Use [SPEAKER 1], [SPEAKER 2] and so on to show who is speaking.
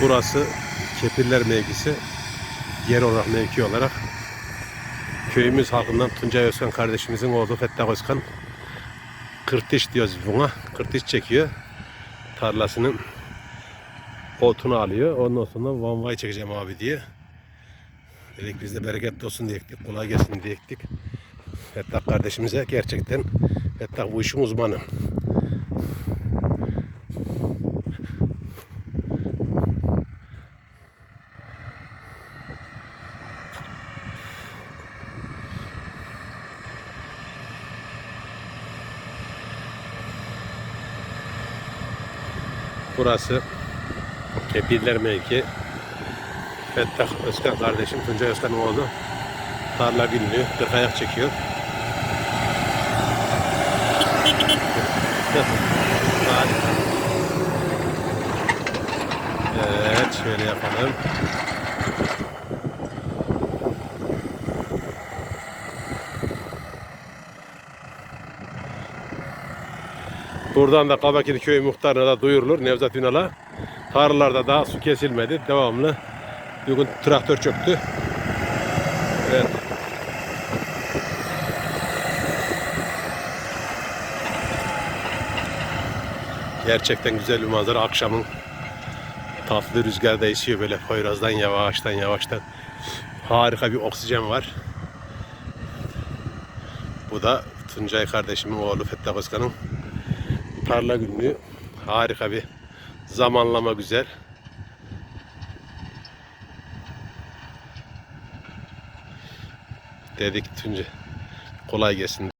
[SPEAKER 1] Burası Kepirler mevkisi. Yer olarak mevki olarak. Köyümüz halkından Tuncay Özkan kardeşimizin oğlu Fettah Özkan. Kırtiş diyoruz buna. Kırtiş çekiyor. Tarlasının otunu alıyor. Ondan sonra vanvay çekeceğim abi diye. Dedik biz de bereketli olsun diye ektik. Kolay gelsin diye ektik. Fettah kardeşimize gerçekten Fettah bu işin uzmanı. Burası Kepirler mevki. Fettah Özkan kardeşim, Tuncay Özkan'ın oğlu. Tarla günlüğü, kırk ayak çekiyor. Evet, şöyle yapalım. Buradan da Kabakiri Köyü muhtarına da duyurulur Nevzat Ünal'a. Tarlalarda daha su kesilmedi. Devamlı. Bugün traktör çöktü. Evet. Gerçekten güzel bir manzara. Akşamın tatlı rüzgar da esiyor böyle Poyraz'dan yavaştan yavaştan. Harika bir oksijen var. Bu da Tuncay kardeşimin oğlu Fettah Özkan'ın tarla günlüğü. Harika bir zamanlama güzel. Dedik Tuncay kolay gelsin.